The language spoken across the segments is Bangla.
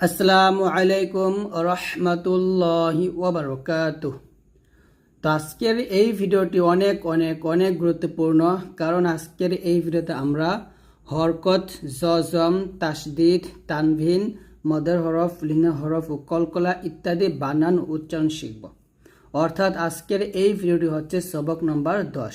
আসসালামু আলাইকুম রহমতুল্লাহি ওবরকাত তো আজকের এই ভিডিওটি অনেক অনেক অনেক গুরুত্বপূর্ণ, কারণ আজকের এই ভিডিওতে আমরা হরকত, জজম, তাসদিদ, তানভিন, মদের হরফ, লিনা হরফ ও কলকলা ইত্যাদি বানান উচ্চারণ শিখব। অর্থাৎ আজকের এই ভিডিওটি হচ্ছে সবক নম্বর দশ।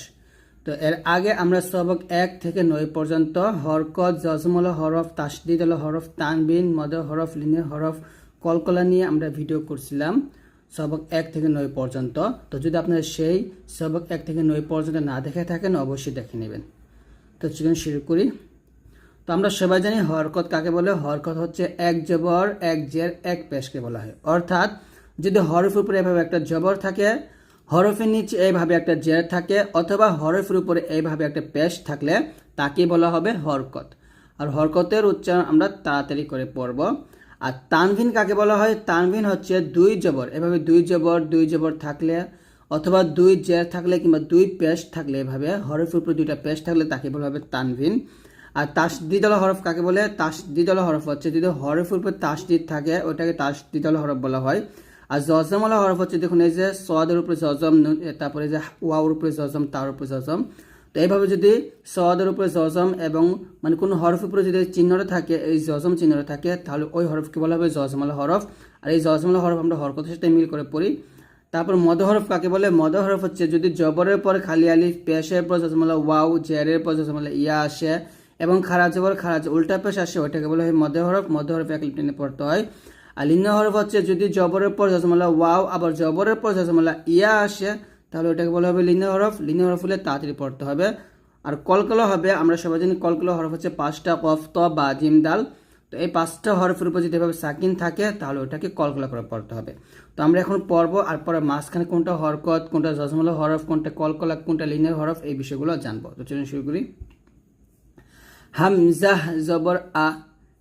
তো এর আগে আমরা সবক এক থেকে নয় পর্যন্ত হরকত, জজমল, হরফ, তাসদিদ আল হরফ, তানবিন, মদ হরফ লিনের হরফ, কলকলা নিয়ে আমরা ভিডিও করছিলাম সবক এক থেকে নয় পর্যন্ত। তো যদি আপনারা সেই সবক এক থেকে নয় পর্যন্ত না দেখে থাকেন, অবশ্যই দেখে নেবেন। তো চলুন শুরু করি। তো আমরা সবাই জানি হরকত কাকে বলে? হরকত হচ্ছে এক জবর, এক জের, এক পেশকে বলা হয়। অর্থাৎ যদি হরফের উপরে এভাবে একটা জবর থাকে হরফের নিচে এইভাবে একটা জের থাকে অথবা হরফের উপরে এইভাবে একটা পেশ থাকলে তাকে বলা হবে হরকত। আর হরকতের উচ্চারণ আমরা তাড়াতাড়ি করে পড়ব। আর তানভিন কাকে বলা হয়? তানভিন হচ্ছে দুই জবর। এভাবে দুই জবর দুই জবর থাকলে অথবা দুই জের থাকলে কিংবা দুই পেশ থাকলে এভাবে হরফের উপরে দুইটা পেশ থাকলে তাকে বলা হবে তানভিন। আর তাস তাসদিদল হরফ কাকে বলে? তাস তাসদিদল হরফ হচ্ছে যদি হরফের উপর তাসদিদ থাকে, ওটাকে তাস তাসদিদল হরফ বলা হয়। আর জজমলা হরফ হচ্ছে, দেখুন, এই যে সদের উপরে জজম, তারপরে যে ওয়াউর উপরে জজম, তার উপরে জজম। তো এইভাবে যদি সদের উপরে জজম এবং মানে কোনো হরফের উপরে যদি চিহ্নটা থাকে, এই জজম চিহ্নটা থাকে, তাহলে ওই হরফকে বলা হবে জজমলা হরফ। আর এই জজমলা হরফ আমরা হরকতের সাথে মিল করে পড়ি। তারপর মদ হরফ কাকে বলে? মদ হরফ হচ্ছে যদি জবরের পর খালি আলিফ, পেশের পর জজমলা ওয়াউ জেরের পর জজমলা ইয়া আসে এবং খারাজ জবর খারাজ, উল্টা পেশ আসে, ওইটাকে বলা হয় মদ হরফ। মদ হরফ এক টেনে পড়তে হয়। আর লিন্ন হরফ হচ্ছে যদি জবরের পর জজমলা ওয়াও, আবার জবরের পর জজমলা ইয়া আসে, তাহলে ওটাকে বলা হবে লিন্ন হরফ। লিন্ন হরফ হলে তাড়াতাড়ি পড়তে হবে। আর কলকলা হবে, আমরা সবাই জানি কলকলা হরফ হচ্ছে পাঁচটা কফ, ত, বা, জিম, দাল। তো এই পাঁচটা হরফের উপর যদি এভাবে সাকিন থাকে, তাহলে ওটাকে কলকলা করে পড়তে হবে। তো আমরা এখন পড়ব, আর পরে মাঝখানে কোনটা হরকত, কোনটা জজমলা হরফ, কোনটা কলকলা, কোনটা লিনের হরফ, এই বিষয়গুলো জানব। তো চলুন শুরু করি। হামজাহ জবর আ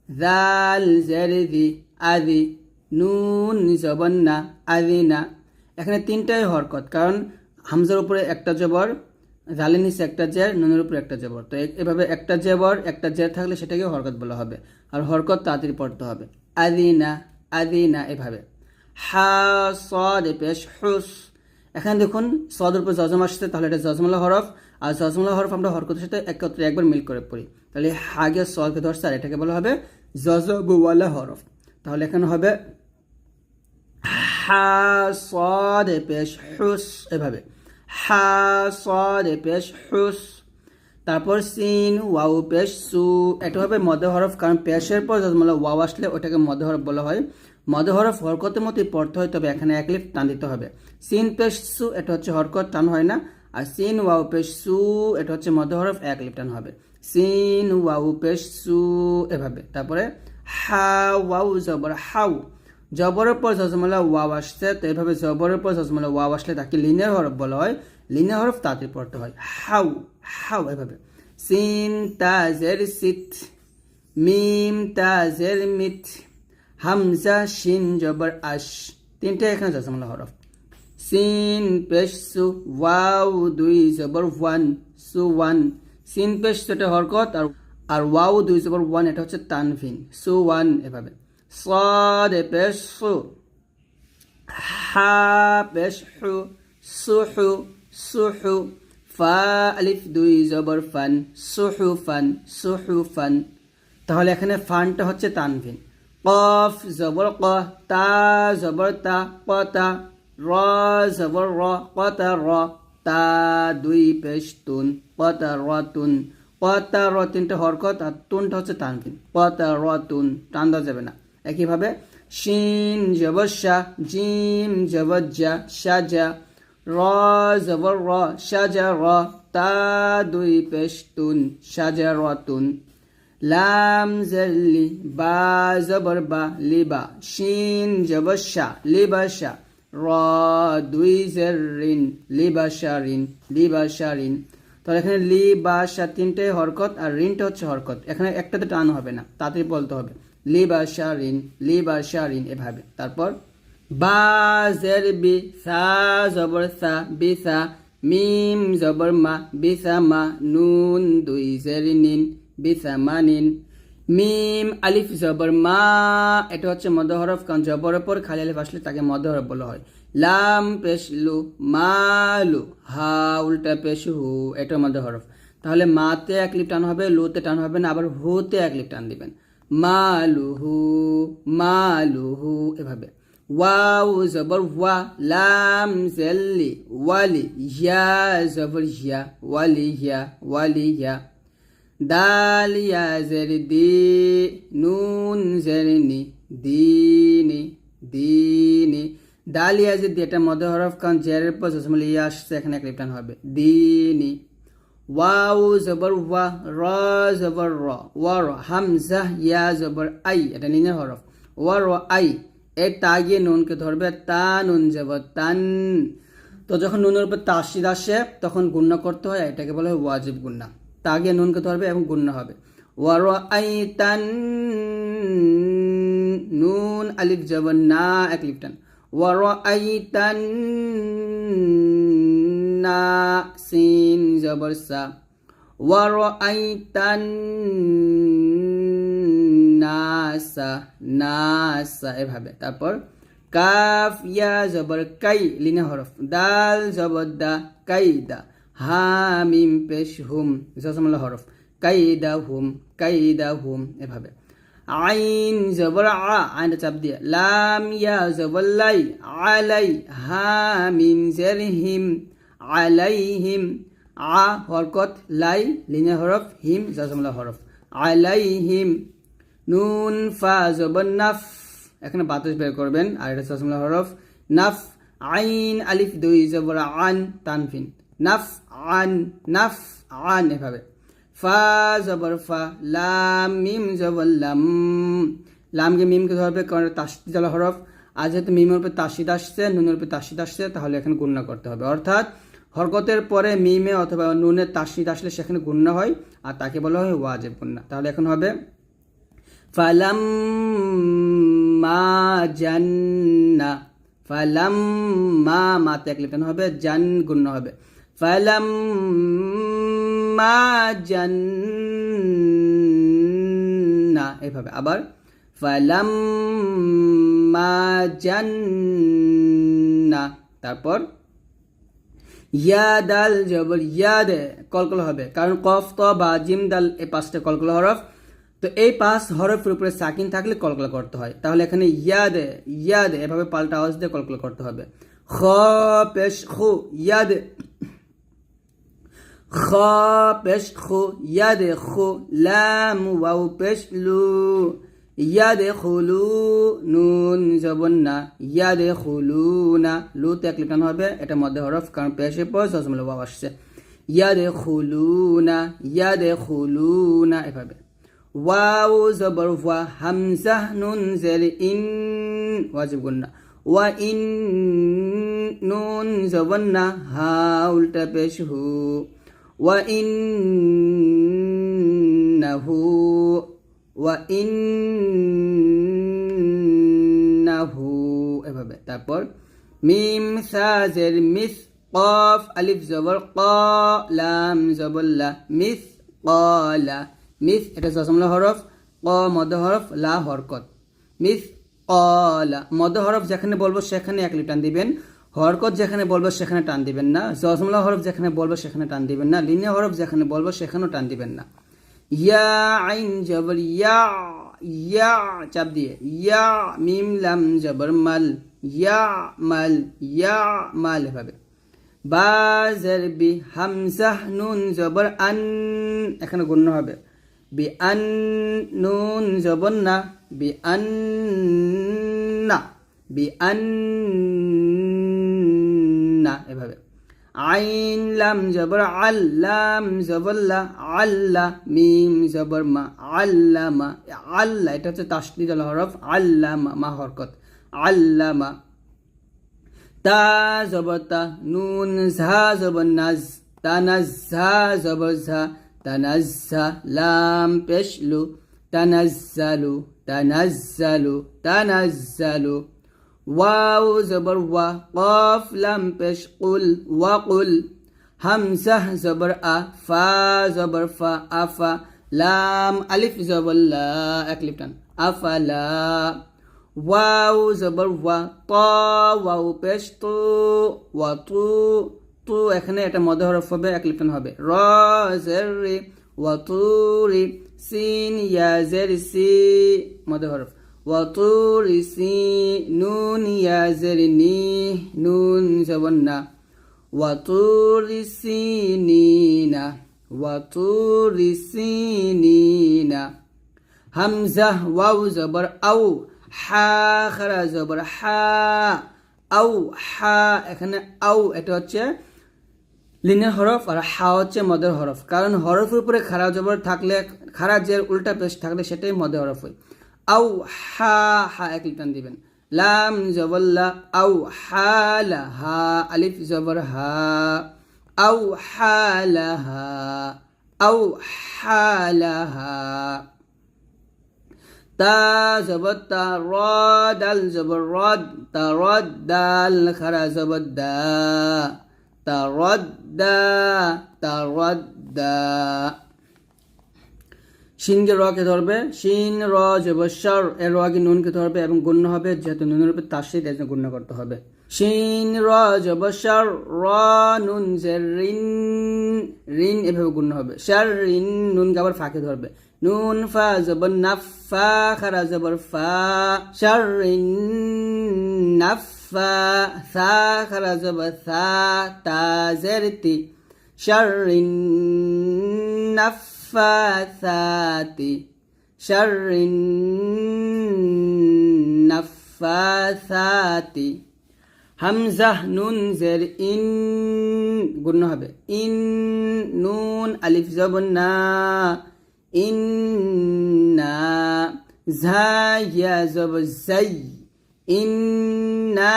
জাল জেরিদি আদি, নুন জবর না আদি না। এখানে তিনটাই হরকত, কারণ হামজার উপরে একটা জবর, জালের নিচে একটা জের, নুনের উপরে একটা জবর। তো এভাবে একটা জবর, একটা জের থাকলে সেটাকে হরকত বলা হবে। আর হরকত তাড়াতাড়ি পড়তে হবে। আদিনা আদিনা এভাবে। হা, সদ পেশ, হুস। এখানে দেখুন, সদের উপর জজম আসছে, তাহলে এটা জজমলা হরফ। আর জজমলা হরফ আমরা হরকতের সাথে একত্রে একবার মিল করে পড়ি। তাহলে হাগে সদকে ধরছে, আর এটাকে বলা হবে জজবওয়ালা হরফ। তাহলে এখানে হবে হা সদ পেশ হুস, এভাবে। হা সদ পেশ হুস। তারপর সিন ওয়াউ পেশ সু। এটা হবে মধ্য হরফ, কারণ পেশের পর জজমলা ওয়াও আসলে ওটাকে মধ্য হরফ বলা হয়। মধ্য হরফ হরকতের মতোই পড়তে হয়, তবে এখানে এক লিফ টান দিতে হবে। সিন পেশ সু, এটা হচ্ছে হরকত, টান হয় না। আর সিন ওয়াউ পেশ সু, এটা হচ্ছে মধ্য হরফ, এক লিফ টান হবে। সিন ওয়াউ পেশ সু, এভাবে। তারপরে হা ওয়াউ জবর হাউ জবরের পর জজমলা ওয়াও আসছে, তো এইভাবে জবরের পর জজমলা ওয়াও আসলে তাকে লিনের হরফ বলা হয়। লিনের হরফ তাড়াতাড়ি পড়তে হয়। হাউ হাউ এভাবে। সিন তাজের সিট মিম তাজের মিট হামজা, শিন, জবর, আশ। তিনটে এখানে জজমলা হরফ। সিন, পেশ, সু, ওয়াও, দুই, জবর, ওয়ান, সু, ওয়ান। সিন, পেশ এটা হরকত আর আর ওয়াও দুই জবর ওয়ান, এটা হচ্ছে তানভিন। সু ওয়ান এভাবে। সদ পেশ সু। হা পেশু হু সুহু সুহু ফা আলিফ দুই জবর ফান। সুহু ফান। সুহু ফান। তাহলে এখানে ফানটা হচ্ছে তানভিন। কফ জবর ক, তা জবর তা, ক তা, র জবর র, ক তা, র, তা দুই পেশ তুন, ক তা, র তুন। কতা র তিনটা হরকত আর তুনটা হচ্ছে তানভিন কতা র তুন টান দেওয়া যাবে না। একইভাবে, শিন শাহ জিম জবর জা সাজা, র জবর র, সাজা র, তা দুই পেশ সাজা র তুন লাম জল্লি, বা জবর বা লিবা, শিন জবর শা লিবা শা র দুই জেরিন লিবা শারিন লিবা শারিন তাহলে এখানে লি, বা তিনটে হরকত আর ঋণটা হচ্ছে হরকত। এখানে একটাতে টান হবে না তাড়াতাড়ি বলতে হবে। লি, বা ঋণ, লি, বা ঋণ এভাবে। তারপর বা, জের, বি, সা, জবর, সা বিসা মিম, জবর, মা বিসা মা, নুন, দুই, জের, নিন বিসা মানিন মিম, আলিফ, জবর, মা, এটা হচ্ছে মধ্য হরফ কারণ জবরের পর খালি আলিফ আসলে তাকে মধ্য হরফ বলা হয়। লাম পেশ লু মালু, হা, উল্টা পেশ হু এটা মধ্য হরফ। তাহলে মাতে এক লিপ টান হবে, লুতে টান হবে না, আবার হুতে এক লিপ টান দিবেন। মালুহু মালুহু, এভাবে। ওয়াও জবর, ওয়া, লাম, জেল্লি, ওয়ালি ইয়া জবর ইয়া ওয়ালি ইয়া ওয়ালি ইয়া দাল, ইয়া, জের, দি, নুন, জের, নি দিনি দিনি দাল ইয়া জের দি এটা মধ্য হরফ কারণ জেরের পর জসমল ইয়া আসছে, এখানে এক লিপটান হবে। দিনি। ওয়াও জবর ওয়া, র জবর র। ওয়া র হামজা, ইয়া জবর আই, এটা নিনের হরফ। ওয়া র আই, এ তা গিয়ে নুনকে ধরবে, তা নুন জবর তান। তো যখন নুনের উপর তাসিদ আসে তখন গুণ্য করতে হয়, এটাকে বলা হয় ওয়াজিব গুন্না তা গিয়ে নুনকে ধরবে এবং গুণ্য হবে। ওয়া র আই, তান, নুন, আলিফ, জবর, না, এক লিপটান। সিন জবর সা ওয়ারাইতান নাসা নাসা এভাবে। তারপর কাফ, ইয়া, জবর, কাই লিনা হরফ। দাল, জবর, দা, কাইদা। হা মিম পেশ, হুম। জসমলা হরফ। কাইদা, হুম কাইদা, হুম, এভাবে। আইন জবর আ, আইনটা চাপ দিয়ে। লাম ইয়া জবর লাই আলাই হা মিম জের হিম আলাইহিম আ হরকত লাই লিনে হরফ, হিম জাজমলা হরফ। আলাইহিম নুন ফা জবর নাফ, এখানে বাতাস বের করবেন, আর এটা জাজমলা হরফ। নাফ, আইন, আলিফ, দুই জবর আন, তানফিন। নাফ, আন নাফ, আন, এভাবে। ফা জবর ফা, লাম, মিম জবর লাম। লামকে মিমকে ধরবে, কারণ তাস্তিজালা হরফ। আর যেহেতু মিমের উপর তাসিদ আসছে, নুনের উপর তাসিদ আসছে, তাহলে এখানে গুণ্য করতে হবে। অর্থাৎ হরকতের পরে মিমে অথবা নুনের তাসিদ আসলে সেখানে গুণ্য হয়, আর তাকে বলা হয় ওয়াজেব গুন্না তাহলে এখন হবে ফালাম মা জান্না ফালাম মা মাতে এক লিখানো হবে জান গুণ্য হবে। ফালাম মা জান্না, এভাবে। আবার ফালাম মা জান্না। তারপর, ইয়া দাল জবর, ইয়াদ, কলকল হবে। কারণ কফ, ত, বা, জিম, দাল এই পাঁচটা কলকল হরফ। তো এই পাঁচ হরফের উপরে সাকিন থাকলে কলকল করতে হয়। তাহলে এখানে ইয়াদ ইয়াদ, এভাবে পাল্টা আওয়াজ দিয়ে কলকল করতে হবে। খ, পেশ, খু, ইয়াদ। খ পেশ খু ইয়াদ খু লাম ওয়াও পেশ লু ইয়াদে খুলু নুন জবন না ইয়াদে খুলু না লু তে এক লিখানো হবে, এটা মধ্যে হরফ, কারণ পেশে পর জজমলে ওয়াও আসছে। ইয়াদে খুলু না ইয়াদে খুলু না এভাবে। ওয়াও জবর ওয়া, হামজা, নুন জের ইন, ওয়াজিব গুন্না ওয়া, ইন, নুন জবন না হা, উল্টা পেশ হু। নাহু ওয়াইন্নাহু এভাবে। তারপর, মিম সাজের মিস কফ আলিফ জবর ক, লাম জবল্লা মিস কলা মিস, এটা জসমলা হরফ, ক, মদ হরফ, লা হরকত। মিস কলা মদ হরফ যেখানে বলব সেখানে এক টান দিবেন। হরকত যেখানে বলব সেখানে টান দিবেন না জসমলা হরফ যেখানে বলব সেখানে টান দিবেন না লিনিয়া হরফ যেখানে বলব সেখানেও টান দিবেন না। ইয়া আইন জবর, ইয়া ইয়া, চাপ দিয়ে, ইয়া মিম লাম জবর মাল, ইয়া মাল ইয়া মাল এভাবে। বা জের বি হামজাহ নুন জবর আন, এখানে গণ্য হবে। বি আন নুন জবর না, বি আন না, বি আন না এভাবে। আইন লাম জবর আল্লাম জবল্লা আল্লাহ মিম জবর মা আল্লামা আল্লাহ এটা হচ্ছে তাসদিদ আল হরফ আল্লামা মা হরকত। আল্লামা তা জবর তা, নুন ঝা জবর নাজ জবর ঝা লাম পেশলু তানাজ্জালু ওয়াও জবর ওয়া কফ লাম পেশ কুল ওয়াকুল হামজাহ জবর আ ফা জবর ফা আফা লাম আলিফ জবল্লা এক লিপ টান আফালা ওয়াও জবর ওয়া ত ওয়াও পেশ তু ওয়া তু তু এখানে এটা মধ্য হরফ হবে, এক লিপ টান হবে. র জের রি ওয়া তু রি সিন ইয়া ওয়া তু রি সি নুন ইয়া জের নি নুন জবর না وطور سينين وطور سينين همزة واو زبر أو হা খারা জবর হা আউ হা এখানে আউ এটা হচ্ছে লিনের হরফ আর হা হচ্ছে মদের হরফ কারণ হরফের উপরে খারা জবর থাকলে খারা জের উল্টা পেশ থাকলে সেটাই মদের হরফ হয় আউ হা হা এক লিটান দিবেন লাম জবল্লা আউ হালা হা আলিফ জবর হা আউ হালাহা আউ হালাহা তা জবর তা র দাল জবর রদ তা রদ দাল খারা জবর দা তা রদ দা তা রদ দা শিনকে রকে ধরবে? শিন, র জবস্বর এর রকে নুনকে ধরবে এবং গুণ্য হবে, যেহেতু নুনের উপরে তাসিদ এর জন্য গুণ্য করতে হবে। শিন, র জবস্বর র, নুন, জের রিন এভাবে গুণ্য হবে। শার রিন নুনকে আবার ফাঁকে ধরবে? নুন, ফা জবর নাফা খারা জবর ফা। শার রিন নাফা সা, খারা জবর সা, তা, জের, তি। শার রিন নাফ النفاثات شر النفاثات হামজা নুন জের ইন গুণ হবে ইন নুন আলিফ জবর না ইন না ঝা ইয়া জবর জাই ইন না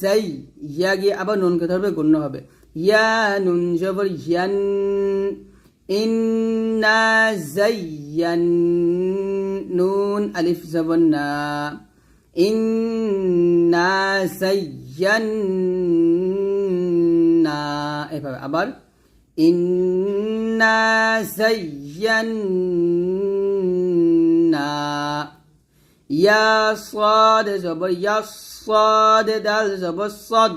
জাই ইয়া গিয়ে আবার নুনকে ধরবে গুণ হবে ইয়া নুন জবর ইয়ান إنا زين نون ألف زبنا إنا زينا এভাবে আবার إنا زينا يا صاد زبر يا صاد دال زبر صد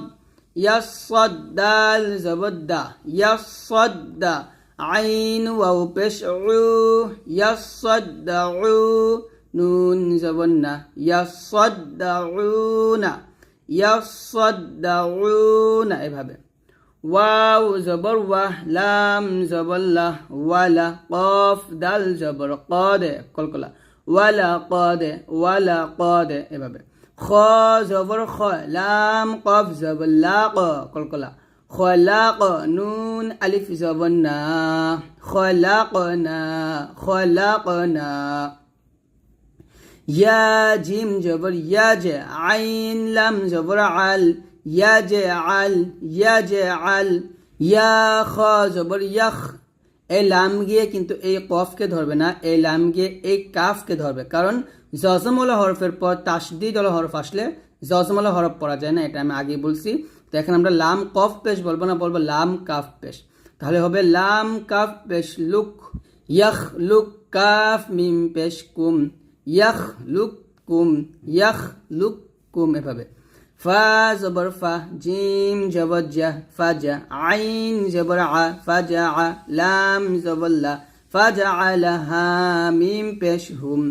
يا صد دال زبر دا يا صد دا আইন ওয়াও পেশ ইয়াসদ্দাউ নুন জবন্না ইয়াসদ্দাউনা ইয়াসদ্দাউনা এভাবে। ওয়াও জবর ওয়াহ, লাম জবল্লাহ ওয়ালা কফ, দাল জবর কদে, কলকলা। ওয়ালা কদে ওয়ালা কদে, এভাবে। খ জবর খ, লাম কফ জবর লা ক কলকলা। খলাক নুন আলিফ জবন না খলাক না খলাক না ইয়া জিম জবর ইয়া জে আইন লাম জবর আল ইয়া জে আল ইয়া জে আল ইয়া খ জবর ইয়াখ এই গিয়ে কিন্তু এই কফকে ধরবে না এলাম গিয়ে এই কাফকে ধরবে। কারণ জজমলা হরফের পর তাসদিদলা হরফ আসলে জজমলা হরফ পড়া যায় না। এটা আমি আগে বলছি। তো এখন আমরা লাম কফ পেশ বলব না, বলব লাম কাফ পেশ। তাহলে হবে লাম কাফ পেশ লুক, ইয়াখ লুক কাফ মিম পেশ কুম, ইয়াখ লুক কুম, ইয়াখ লুক কুম এভাবে। ফা জবর ফা, জিম জবর জা ফাজা আইন জবর আ ফাজা আ, লাম জবর লা ফাজা আলাহা মিম পেশ হুম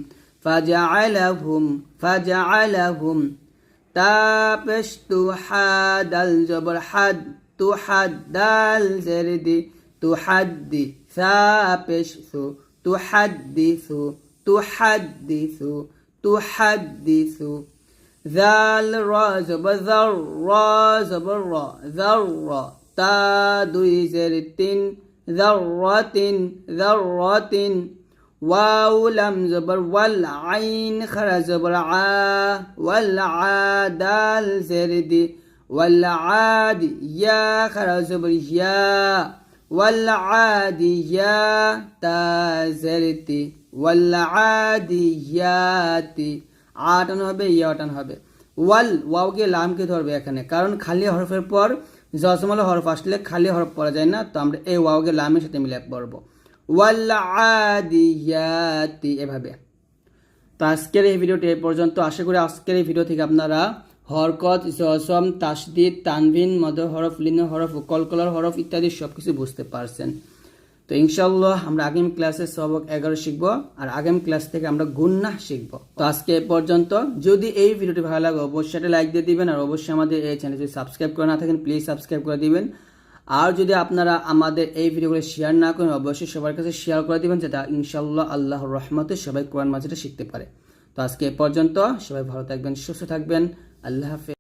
ফাজা আলাহুম ফাজা আলাহুম তাপেশ তু হাদাল জবর تابش حاد الجبر حد تحد الجرد حد ثابش تحدث تحدث تحدث ذا الرازب ذا الرازب الرا ذرة تاد زرت ذرة ذرة واو لم زبر والعين خرا زبر عا والعادال زردي والعاد يا خرا زبر يا والعاديا تا زرتي والعاديات আটান হবে ইয়াটান হবে ওয়াল ওয়াওকে লামকে ধরবে এখানে কারণ খালি হরফের পর জসমল হরফ আসলে খালি হরফ পড়া যায় না তো আমরা এই ওয়াওকে লামের সাথে মিলে পড়বো ওয়াল আদিয়াতি এভাবে। তো আজকের এই ভিডিওটি এই পর্যন্ত। আশা করি আজকের এই ভিডিও থেকে আপনারা হরকত জসম তাসদিদ তানভিন মদ হরফ, লিন হরফ, কলকলার হরফ ইত্যাদি সব কিছু বুঝতে পারছেন। তো ইনশাল্লাহ আমরা আগামী ক্লাসে সবক এগারো শিখব আর আগামী ক্লাস থেকে আমরা গুন্না শিখব। তো আজকে এ পর্যন্ত। যদি এই ভিডিওটি ভালো লাগে, অবশ্যই লাইক দিয়ে দিবেন আর অবশ্যই আমাদের এই চ্যানেল যদি সাবস্ক্রাইব করে না থাকেন, প্লিজ সাবস্ক্রাইব করে দিবেন। আর যদি আপনারা আমাদের এই ভিডিওগুলো শেয়ার না করেন, অবশ্যই সবার কাছে শেয়ার করে দেবেন, যেটা ইনশাল্লাহ আল্লাহ রহমতে সবাই কোরআন মাঝেটা শিখতে পারে। তো আজকে এ পর্যন্ত, সবাই ভালো থাকবেন, সুস্থ থাকবেন, আল্লাহ হাফেজ।